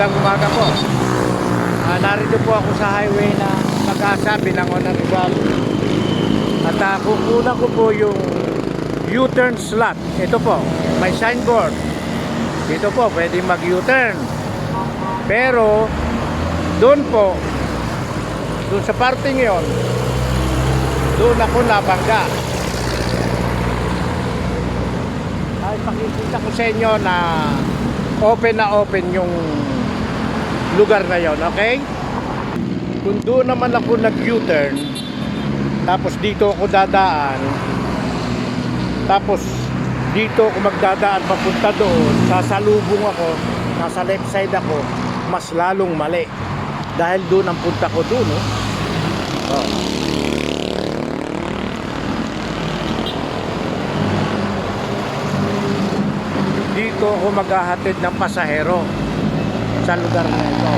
Magandang umaga po. Ah, narito po ako sa highway na Pag-asa, Binangon ng Rizal. At uh, kukunan ko po yung U-turn slot. Ito po, may signboard. Dito po, pwede mag-U-turn. Pero, doon po, doon sa parting yon, doon ako nabangga. Ay, pakikita ko sa inyo na open na open yung lugar na yon, okay? Kung doon naman ako nag-U-turn, tapos dito ako dadaan, tapos dito ako magdadaan papunta doon, sasalubong ako, nasa left side ako, mas lalong mali. Dahil doon ang punta ko doon, no? Oh. Dito ako maghahatid ng pasahero sa lugar na ito.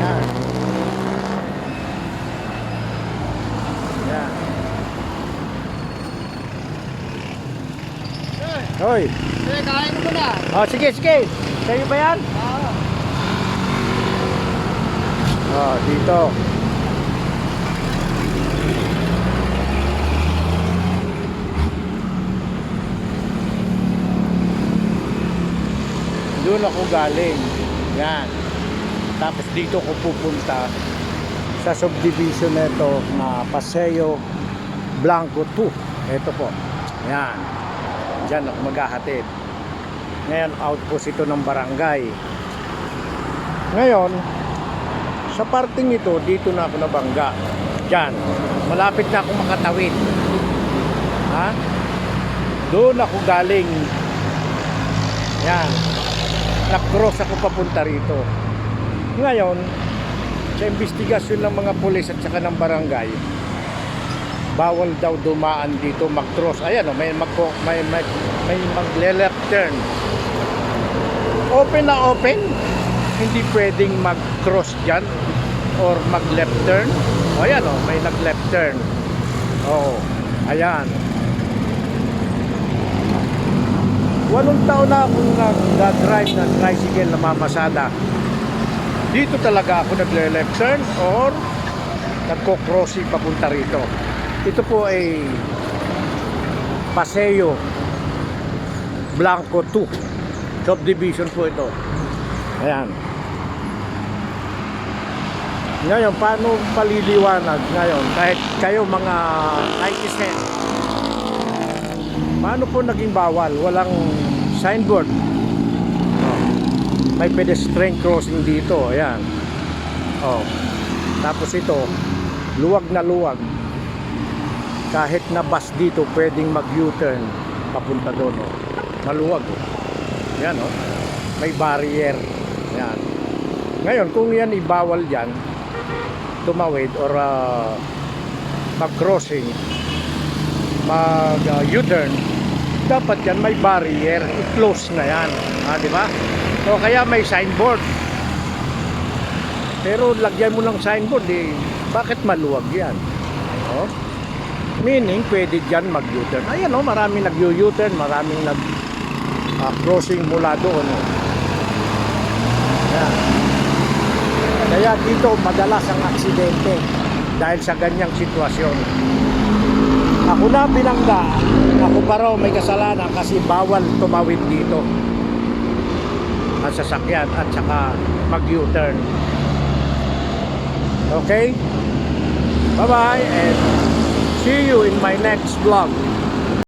Yan. Yan. Hoy. Eh, kain mo na. Oh, sige, sige. Sa'yo ba yan? Oo. Oh, dito. Doon ako galing. Yan. Tapos dito ko pupunta sa subdivision nito na Paseo Blanco 2. Ito po. Yan. Diyan ako maghahatid. Ngayon, outpost ito ng barangay. Ngayon, sa parting ito, dito na ako nabangga. Diyan. Malapit na ako makatawid. Ha? Doon ako galing. Yan. Nag-cross ako papunta rito. Ngayon, sa investigasyon ng mga pulis at saka ng barangay, bawal daw dumaan dito mag-cross. Ayan, oh, may mag may may, may magle-left turn. Open na open. Hindi pwedeng mag-cross diyan or mag-left turn. O ayan, oh, may nag-left turn. Oh, ayan. Walong taon na akong nag-drive ng tricycle na mamasada. Dito talaga ako nagle-left turn or nagko-crossing papunta rito. Ito po ay Paseo Blanco 2 subdivision po ito. Ayan. Ngayon, paano paliliwanag ngayon? Kahit kayo mga netizen, paano po naging bawal? Walang signboard. Oh. May pedestrian crossing dito. Ayan. Oh. Tapos ito, luwag na luwag. Kahit na bus dito, pwedeng mag-U-turn papunta doon. Oh. Maluwag. Oh. Yan oh. May barrier. Yan. Ngayon, kung yan ibawal dyan, tumawid or uh, mag-crossing, mag-U-turn, dapat yan may barrier, i-close na yan. Ah, di ba? O kaya may signboard. Pero lagyan mo ng signboard, eh, bakit maluwag yan? Oh. Meaning, pwede dyan mag-U-turn. Ayan o, maraming nag-U-turn, maraming nag ah, crossing mula doon. Oh. Kaya dito madalas ang aksidente dahil sa ganyang sitwasyon. Ako na binangga, ako pa raw may kasalanan kasi bawal tumawid dito ang sasakyan at saka mag-U-turn. Okay? Bye-bye and see you in my next vlog.